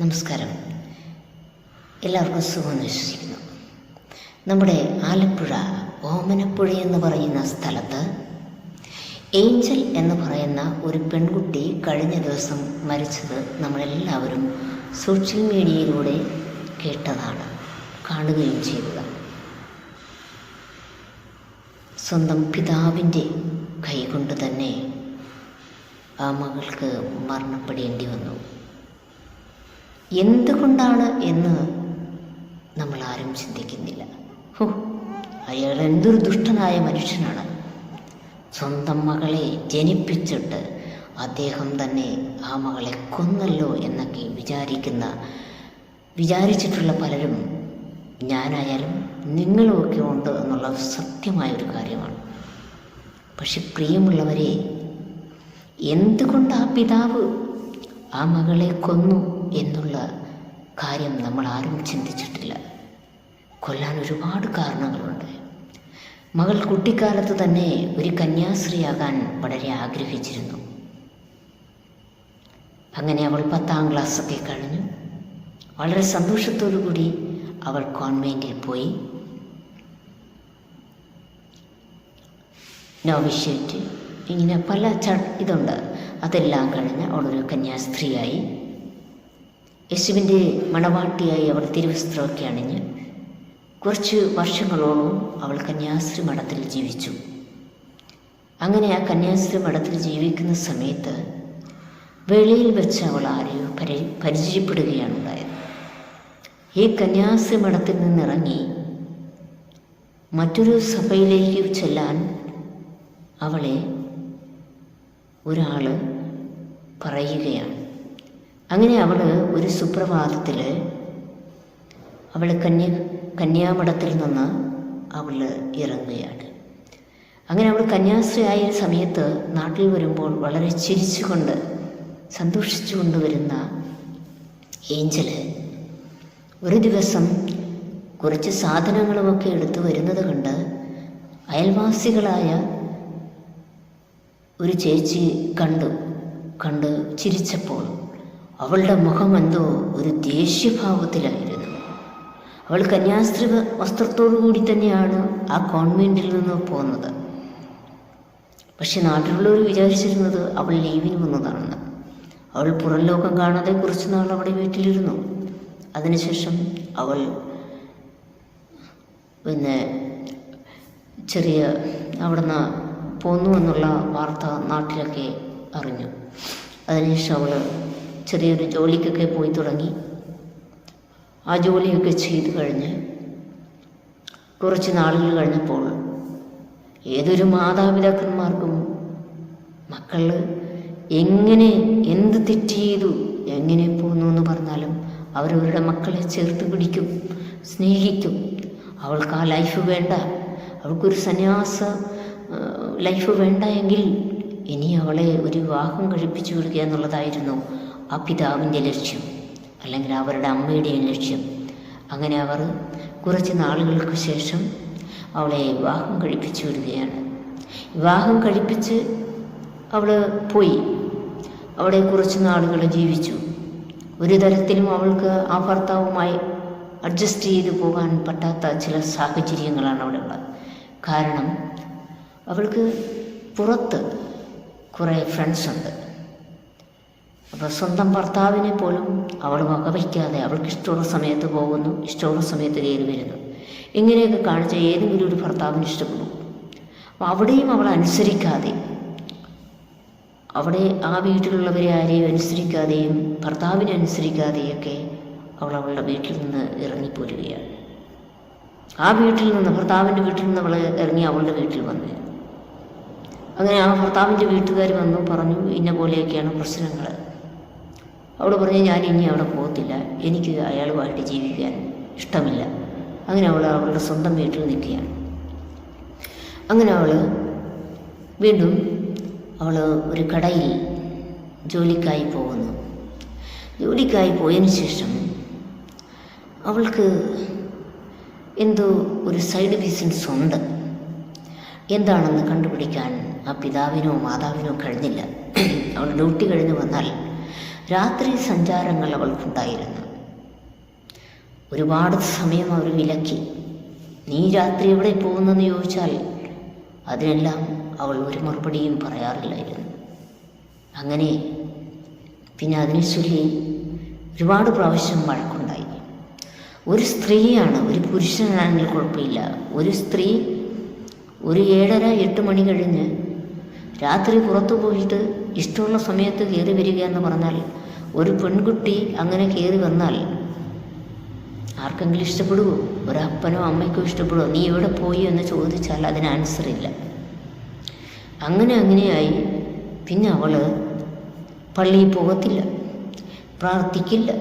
നമസ്കാരം. എല്ലാവർക്കും സുഖമെന്ന് വിശ്വസിക്കുന്നു നമ്മുടെ ആലപ്പുഴ ഓമനപ്പുഴ എന്ന് പറയുന്ന സ്ഥലത്ത് ഏഞ്ചൽ എന്ന് പറയുന്ന ഒരു പെൺകുട്ടി കഴിഞ്ഞ ദിവസം മരിച്ചത് നമ്മളെല്ലാവരും സോഷ്യൽ മീഡിയയിലൂടെ കേട്ടതാണ് കാണുകയും ചെയ്തതാണ് സ്വന്തം പിതാവിന്റെ കൈകൊണ്ട് തന്നെ ആ മകൾക്ക് മരണപ്പെടേണ്ടി വന്നു. എന്തുകൊണ്ടാണ് എന്ന് നമ്മൾ ആരും ചിന്തിക്കുന്നില്ല. ഹോ അയാൾ എന്തൊരു ദുഷ്ടനായ മനുഷ്യനാണ്. സ്വന്തം മകളെ ജനിപ്പിച്ചിട്ട് അദ്ദേഹം തന്നെ ആ മകളെ കൊന്നല്ലോ എന്നൊക്കെ വിചാരിക്കുന്ന വിചാരിച്ചിട്ടുള്ള പലരും ഞാനായാലും നിങ്ങളുമൊക്കെ ഉണ്ട് എന്നുള്ള സത്യമായ ഒരു കാര്യമാണ്. പക്ഷെ പ്രിയമുള്ളവരെ എന്തുകൊണ്ട് ആ പിതാവ് ആ മകളെ കൊന്നു? എന്നുള്ള കാര്യം നമ്മൾ ആരും ചിന്തിച്ചിട്ടില്ല. കൊല്ലാൻ ഒരുപാട് കാരണങ്ങളുണ്ട്. മകൾ കുട്ടിക്കാലത്ത് തന്നെ ഒരു കന്യാസ്ത്രീയാകാൻ വളരെ ആഗ്രഹിച്ചിരുന്നു. അങ്ങനെ അവൾ പത്താം ക്ലാസ്സൊക്കെ കഴിഞ്ഞു. വളരെ സന്തോഷത്തോടു കൂടി അവൾ കോൺവെന്റിൽ പോയി. നോവിഷ്യേറ്റ് ഇങ്ങനെ പല ഇതുണ്ട്. അതെല്ലാം കഴിഞ്ഞ് അവളൊരു കന്യാസ്ത്രീയായി. യേശുവിന്റെ മണവാട്ടിയായി അവൾ തിരുവസ്ത്രമൊക്കെ അണിഞ്ഞ് കുറച്ച് വർഷങ്ങളോളം അവൾ കന്യാസ്ത്രീ മഠത്തിൽ ജീവിച്ചു. അങ്ങനെ ആ കന്യാസ്ത്രീ മഠത്തിൽ ജീവിക്കുന്ന സമയത്ത് വെളിയിൽ വെച്ച് അവൾ ആരെയോ പരി പരിചയപ്പെടുകയാണ് ഉണ്ടായത് ഈ കന്യാസ്ത്രീ മഠത്തിൽ നിന്നിറങ്ങി മറ്റൊരു സഭയിലേക്ക് ചെല്ലാൻ അവളെ ഒരാൾ പറയുകയാണ്. അങ്ങനെ അവൾ ഒരു സുപ്രഭാതത്തിൽ അവൾ കന്യ കന്യാമഠത്തിൽ നിന്ന് അവൾ ഇറങ്ങുകയാണ്. അങ്ങനെ അവൾ കന്യാസ്ത്രീയായ സമയത്ത് നാട്ടിൽ വരുമ്പോൾ വളരെ ചിരിച്ചുകൊണ്ട് സന്തോഷിച്ചുകൊണ്ട് വരുന്ന ഏഞ്ചൽ ഒരു ദിവസം കുറച്ച് സാധനങ്ങളുമൊക്കെ എടുത്തു വരുന്നത് കണ്ട് അയൽവാസികളായ ഒരു ചേച്ചി കണ്ടു കണ്ട് ചിരിച്ചപ്പോൾ അവളുടെ മുഖം എന്തോ ഒരു ദേഷ്യഭാവത്തിലായിരുന്നു. അവൾ കന്യാസ്ത്രീ വസ്ത്രത്തോടു കൂടി തന്നെയാണ് ആ കോൺവെന്റിൽ നിന്ന് പോകുന്നത് പക്ഷെ നാട്ടിലുള്ളവർ വിചാരിച്ചിരുന്നത് അവൾ ലീവിന് വന്നതാണെന്ന്. അവൾ പുറം ലോകം കാണാതെ കുറച്ച് നാൾ അവിടെ വീട്ടിലിരുന്നു. അതിനുശേഷം അവൾ പിന്നെ ചെറിയ അവിടുന്ന് പോന്നു എന്നുള്ള വാർത്ത നാട്ടിലൊക്കെ അറിഞ്ഞു. അതിനുശേഷം അവൾ ചെറിയൊരു ജോലിക്കൊക്കെ പോയി തുടങ്ങി. ആ ജോലിയൊക്കെ ചെയ്തു കഴിഞ്ഞ് കുറച്ച് നാളുകൾ കഴിഞ്ഞപ്പോൾ ഏതൊരു മാതാപിതാക്കന്മാർക്കും മക്കൾ എങ്ങനെ എന്ത് തെറ്റ് ചെയ്തു എങ്ങനെ പോന്നു എന്ന് പറഞ്ഞാലും അവരവരുടെ മക്കളെ ചേർത്ത് പിടിക്കും സ്നേഹിക്കും. അവൾക്ക് ആ ലൈഫ് വേണ്ട. അവൾക്കൊരു സന്യാസ ലൈഫ് വേണ്ട എങ്കിൽ ഇനി അവളെ ഒരു വിവാഹം കഴിപ്പിച്ചു വിടുക എന്നുള്ളതായിരുന്നു ആ പിതാവിന്റെ ലക്ഷ്യം അല്ലെങ്കിൽ അവരുടെ അമ്മയുടെയും ലക്ഷ്യം. അങ്ങനെ അവർ കുറച്ച് നാളുകൾക്ക് ശേഷം അവളെ വിവാഹം കഴിപ്പിച്ചു വിടുകയാണ്. വിവാഹം കഴിപ്പിച്ച് അവൾ പോയി. അവിടെ കുറച്ച് നാളുകൾ ജീവിച്ചു. ഒരു തരത്തിലും അവൾക്ക് ആ ഭർത്താവുമായി അഡ്ജസ്റ്റ് ചെയ്തു പോകാൻ പറ്റാത്ത ചില സാഹചര്യങ്ങളാണ് അവിടെ ഉള്ളത്. കാരണം അവൾക്ക് പുറത്ത് കുറേ ഫ്രണ്ട്സ് ഉണ്ട്. അപ്പോൾ സ്വന്തം ഭർത്താവിനെ പോലും അവൾ വകവയ്ക്കാതെ അവൾക്ക് ഇഷ്ടമുള്ള സമയത്ത് പോകുന്നു ഇഷ്ടമുള്ള സമയത്ത് കയറി വരുന്നു. ഇങ്ങനെയൊക്കെ കാണിച്ച ഏതെങ്കിലും ഒരു ഭർത്താവിന് ഇഷ്ടപ്പെടും. അപ്പോൾ അവിടെയും അവൾ അനുസരിക്കാതെ അവിടെ ആ വീട്ടിലുള്ളവരെ ആരെയും അനുസരിക്കാതെയും ഭർത്താവിനെ അനുസരിക്കാതെയൊക്കെ അവൾ അവളുടെ വീട്ടിൽ നിന്ന് ഇറങ്ങിപ്പോരുകയാണ്. ആ വീട്ടിൽ നിന്ന് ഭർത്താവിന്റെ വീട്ടിൽ നിന്ന് അവൾ ഇറങ്ങി അവളുടെ വീട്ടിൽ വന്നു. അങ്ങനെ ആ ഭർത്താവിന്റെ വീട്ടുകാർ വന്നു പറഞ്ഞു ഇന്ന പോലെയൊക്കെയാണ് പ്രശ്നങ്ങൾ അവൾ പറഞ്ഞു ഞാൻ ഇനി അവിടെ പോകത്തില്ല. എനിക്ക് അയാളുമായിട്ട് ജീവിക്കാൻ ഇഷ്ടമില്ല. അങ്ങനെ അവൾ അവളുടെ സ്വന്തം വീട്ടിൽ നിൽക്കുകയാണ്. അങ്ങനെ അവൾ വീണ്ടും അവൾ ഒരു കടയിൽ ജോലിക്കായി പോകുന്നു. ജോലിക്കായി പോയതിന് ശേഷം അവൾക്ക് എന്തോ ഒരു സൈഡ് ബിസിനസ് ഉണ്ട്. എന്താണെന്ന് കണ്ടുപിടിക്കാൻ ആ പിതാവിനോ മാതാവിനോ കഴിഞ്ഞില്ല. അവൾ ഡ്യൂട്ടി കഴിഞ്ഞ് വന്നാൽ രാത്രി സഞ്ചാരങ്ങൾ അവൾക്കുണ്ടായിരുന്നു. ഒരുപാട് സമയം അവർ വിലക്കി. നീ രാത്രി എവിടെ പോകുന്നെന്ന് ചോദിച്ചാൽ അതിനെല്ലാം അവൾ ഒരു മറുപടിയും പറയാറില്ലായിരുന്നു. അങ്ങനെ പിന്നെ അതിനെ ചൊല്ലി ഒരുപാട് പ്രാവശ്യം വഴക്കുണ്ടായി. ഒരു സ്ത്രീയാണ് ഒരു പുരുഷനാണെങ്കിൽ കുഴപ്പമില്ല. ഒരു സ്ത്രീ ഒരു ഏഴര എട്ട് മണി കഴിഞ്ഞ് രാത്രി പുറത്തു പോയിട്ട് ഇഷ്ടമുള്ള സമയത്ത് കയറി വരിക എന്ന് പറഞ്ഞാൽ ഒരു പെൺകുട്ടി അങ്ങനെ കയറി വന്നാൽ ആർക്കെങ്കിലും ഇഷ്ടപ്പെടുമോ ഒരപ്പനോ അമ്മയ്ക്കോ ഇഷ്ടപ്പെടുമോ നീ എവിടെ പോയി എന്ന് ചോദിച്ചാൽ അതിന് ആൻസർ ഇല്ല. അങ്ങനെ അങ്ങനെയായി. പിന്നെ അവൾ പള്ളിയിൽ പോകത്തില്ല. പ്രാർത്ഥിക്കില്ല.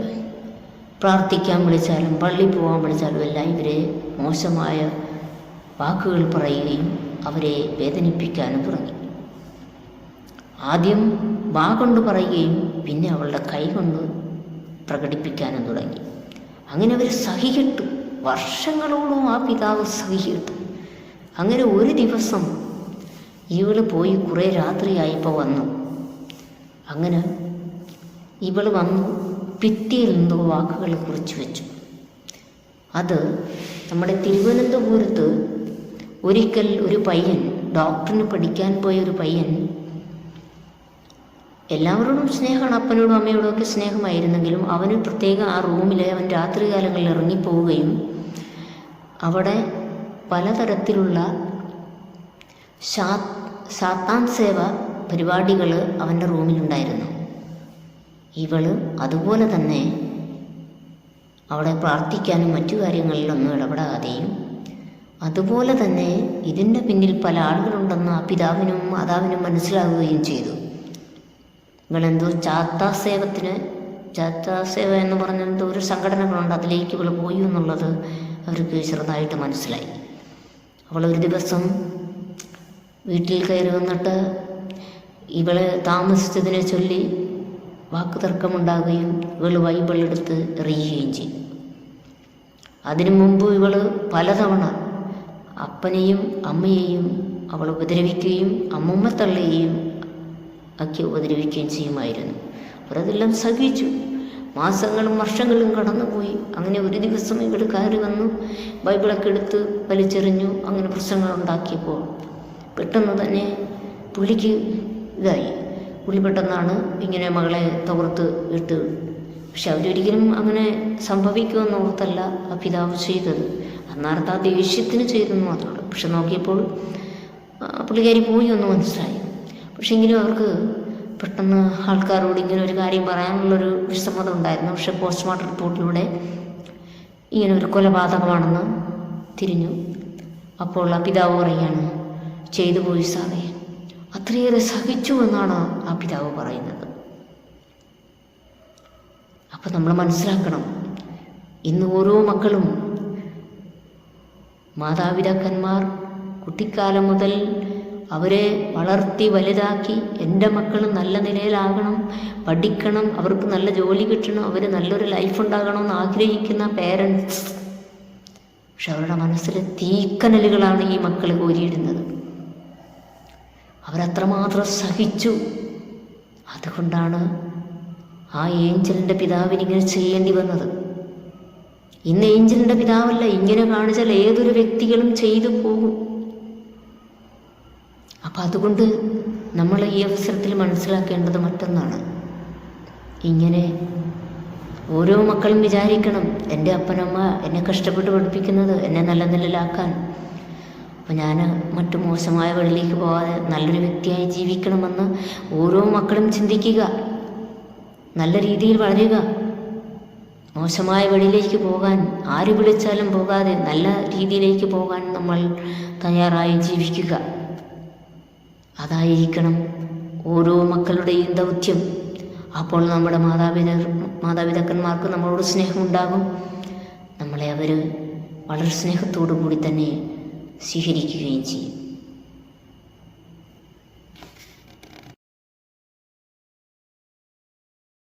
പ്രാർത്ഥിക്കാൻ വിളിച്ചാലും പള്ളിയിൽ പോകാൻ വിളിച്ചാലും എല്ലാം ഇവരെ മോശമായ വാക്കുകൾ പറയുകയും അവരെ വേദനിപ്പിക്കാനും തുടങ്ങി. ആദ്യം വാ കൊണ്ട് പറയുകയും പിന്നെ അവളുടെ കൈ കൊണ്ട് പ്രകടിപ്പിക്കാനും തുടങ്ങി. അങ്ങനെ അവർ സഹികിട്ടു വർഷങ്ങളോളം ആ പിതാവ് സഹികിട്ടു അങ്ങനെ ഒരു ദിവസം ഇവൾ പോയി കുറേ രാത്രിയായപ്പോൾ വന്നു. അങ്ങനെ ഇവൾ വന്നു ഭിത്തിയിൽ എന്തോ വാക്കുകൾ കുറിച്ച് വെച്ചു. അത് നമ്മുടെ തിരുവനന്തപുരത്ത് ഒരിക്കൽ ഒരു പയ്യൻ ഡോക്ടറിന് പഠിക്കാൻ പോയ ഒരു പയ്യൻ എല്ലാവരോടും സ്നേഹമാണ്. അപ്പനോടും അമ്മയോടും ഒക്കെ സ്നേഹമായിരുന്നെങ്കിലും അവന് പ്രത്യേക ആ റൂമിൽ അവൻ രാത്രികാലങ്ങളിൽ ഇറങ്ങിപ്പോവുകയും അവിടെ പലതരത്തിലുള്ള സാത്താൻ സേവ പരിപാടികൾ അവന്റെ റൂമിലുണ്ടായിരുന്നു. ഇവൾ അതുപോലെ തന്നെ അവിടെ പ്രാർത്ഥിക്കാനും മറ്റു കാര്യങ്ങളിലൊന്നും ഇടപെടാതെയും അതുപോലെ തന്നെ ഇതിന്റെ പിന്നിൽ പല ആളുകളുണ്ടെന്ന് ആ പിതാവിനും മാതാവിനും മനസ്സിലാവുകയും ചെയ്തു. ഇവളെന്തോ ചാത്താ സേവ എന്ന് പറഞ്ഞ എന്തോ ഒരു സംഘടനകളുണ്ട് അതിലേക്ക് ഇവൾ പോയി എന്നുള്ളത് അവർക്ക് ചെറുതായിട്ട് മനസ്സിലായി. അവൾ ഒരു ദിവസം വീട്ടിൽ കയറി വന്നിട്ട് ഇവളെ താമസിച്ചതിനെ ചൊല്ലി വാക്ക് തർക്കമുണ്ടാകുകയും ഇവൾ ബൈബിൾ എടുത്ത് എറിയുകയും ചെയ്തു. അതിനു മുമ്പ് ഇവൾ പലതവണ അപ്പനെയും അമ്മയെയും അവൾ ഉപദ്രവിക്കുകയും അമ്മൂമ്മ തള്ളുകയും ഒക്കെ ഉപദ്രവിക്കുകയും ചെയ്യുമായിരുന്നു. അവരതെല്ലാം സഹിച്ചു. മാസങ്ങളും വർഷങ്ങളും കടന്നുപോയി. അങ്ങനെ ഒരു ദിവസം ഇവിടെ കയറി വന്നു. ബൈബിളൊക്കെ എടുത്ത് വലിച്ചെറിഞ്ഞു. അങ്ങനെ പ്രശ്നങ്ങൾ ഉണ്ടാക്കിയപ്പോൾ പെട്ടെന്ന് തന്നെ പുള്ളിക്ക് ഇതായി. പുള്ളി പെട്ടെന്നാണ് ഇങ്ങനെ മകളെ തകർത്ത് ഇട്ട് പക്ഷെ അവരൊരിക്കലും അങ്ങനെ സംഭവിക്കുമെന്ന് ഓർത്തല്ല ആ പിതാവ് ചെയ്തത്. അന്നേരത്ത് ആ ദേഷ്യത്തിന് ചെയ്തെന്ന് മാത്രമേ പക്ഷെ നോക്കിയപ്പോൾ പുള്ളിക്കാരി പോയി ഒന്ന് മനസ്സിലായി. പക്ഷെ ഇങ്ങനെ അവർക്ക് പെട്ടെന്ന് ആൾക്കാരോട് ഇങ്ങനെ ഒരു കാര്യം പറയാനുള്ളൊരു വിസമ്മതം ഉണ്ടായിരുന്നു. പക്ഷെ പോസ്റ്റ്മോർട്ടം റിപ്പോർട്ടിലൂടെ ഇങ്ങനെ ഒരു കൊലപാതകമാണെന്ന് തിരിഞ്ഞു. അപ്പോൾ ആ പിതാവ് പറയുകയാണ് ചെയ്തു പോയി സാറേ അത്രയേറെ സഹിച്ചു എന്നാണ് ആ പിതാവ് പറയുന്നത്. അപ്പം നമ്മൾ മനസ്സിലാക്കണം ഇന്ന് ഓരോ മക്കളും മാതാപിതാക്കന്മാർ കുട്ടിക്കാലം മുതൽ അവരെ വളർത്തി വലുതാക്കി എന്റെ മക്കൾ നല്ല നിലയിലാകണം പഠിക്കണം അവർക്ക് നല്ല ജോലി കിട്ടണം അവർ നല്ലൊരു ലൈഫ് ഉണ്ടാകണം എന്ന് ആഗ്രഹിക്കുന്ന പേരൻസ് പക്ഷെ അവരുടെ മനസ്സിൽ തീക്കനലുകളാണ് ഈ മക്കൾ കോരിയിടുന്നത്. അവരത്രമാത്രം സഹിച്ചു. അതുകൊണ്ടാണ് ആ ഏഞ്ചലിന്റെ പിതാവിന് ഇങ്ങനെ ചെയ്യേണ്ടി വന്നത്. ഇന്ന് ഏഞ്ചലിന്റെ പിതാവല്ല ഇങ്ങനെ കാണിച്ചാൽ ഏതൊരു വ്യക്തികളും ചെയ്തു പോകും. അപ്പം അതുകൊണ്ട് നമ്മൾ ഈ അവസരത്തിൽ മനസ്സിലാക്കേണ്ടത് മറ്റൊന്നാണ്. ഇങ്ങനെ ഓരോ മക്കളും വിചാരിക്കണം എന്റെ അപ്പനമ്മ എന്നെ കഷ്ടപ്പെട്ട് പഠിപ്പിക്കുന്നത് എന്നെ നല്ല നിലയിലാക്കാൻ. അപ്പോൾ ഞാൻ മറ്റു മോശമായ വഴിയിലേക്ക് പോകാതെ നല്ലൊരു വ്യക്തിയായി ജീവിക്കണമെന്ന് ഓരോ മക്കളും ചിന്തിക്കുക. നല്ല രീതിയിൽ വളരുക. മോശമായ വഴിയിലേക്ക് പോകാൻ ആര് വിളിച്ചാലും പോകാതെ നല്ല രീതിയിലേക്ക് പോകാൻ നമ്മൾ തയ്യാറായി ജീവിക്കുക. അതായിരിക്കണം ഓരോ മക്കളുടെയും ദൗത്യം. അപ്പോൾ നമ്മുടെ മാതാപിതാ മാതാപിതാക്കന്മാർക്ക് നമ്മളോട് സ്നേഹമുണ്ടാകും. നമ്മളെ അവർ വളരെ സ്നേഹത്തോടു കൂടി തന്നെ സ്വീകരിക്കുകയും ചെയ്യും.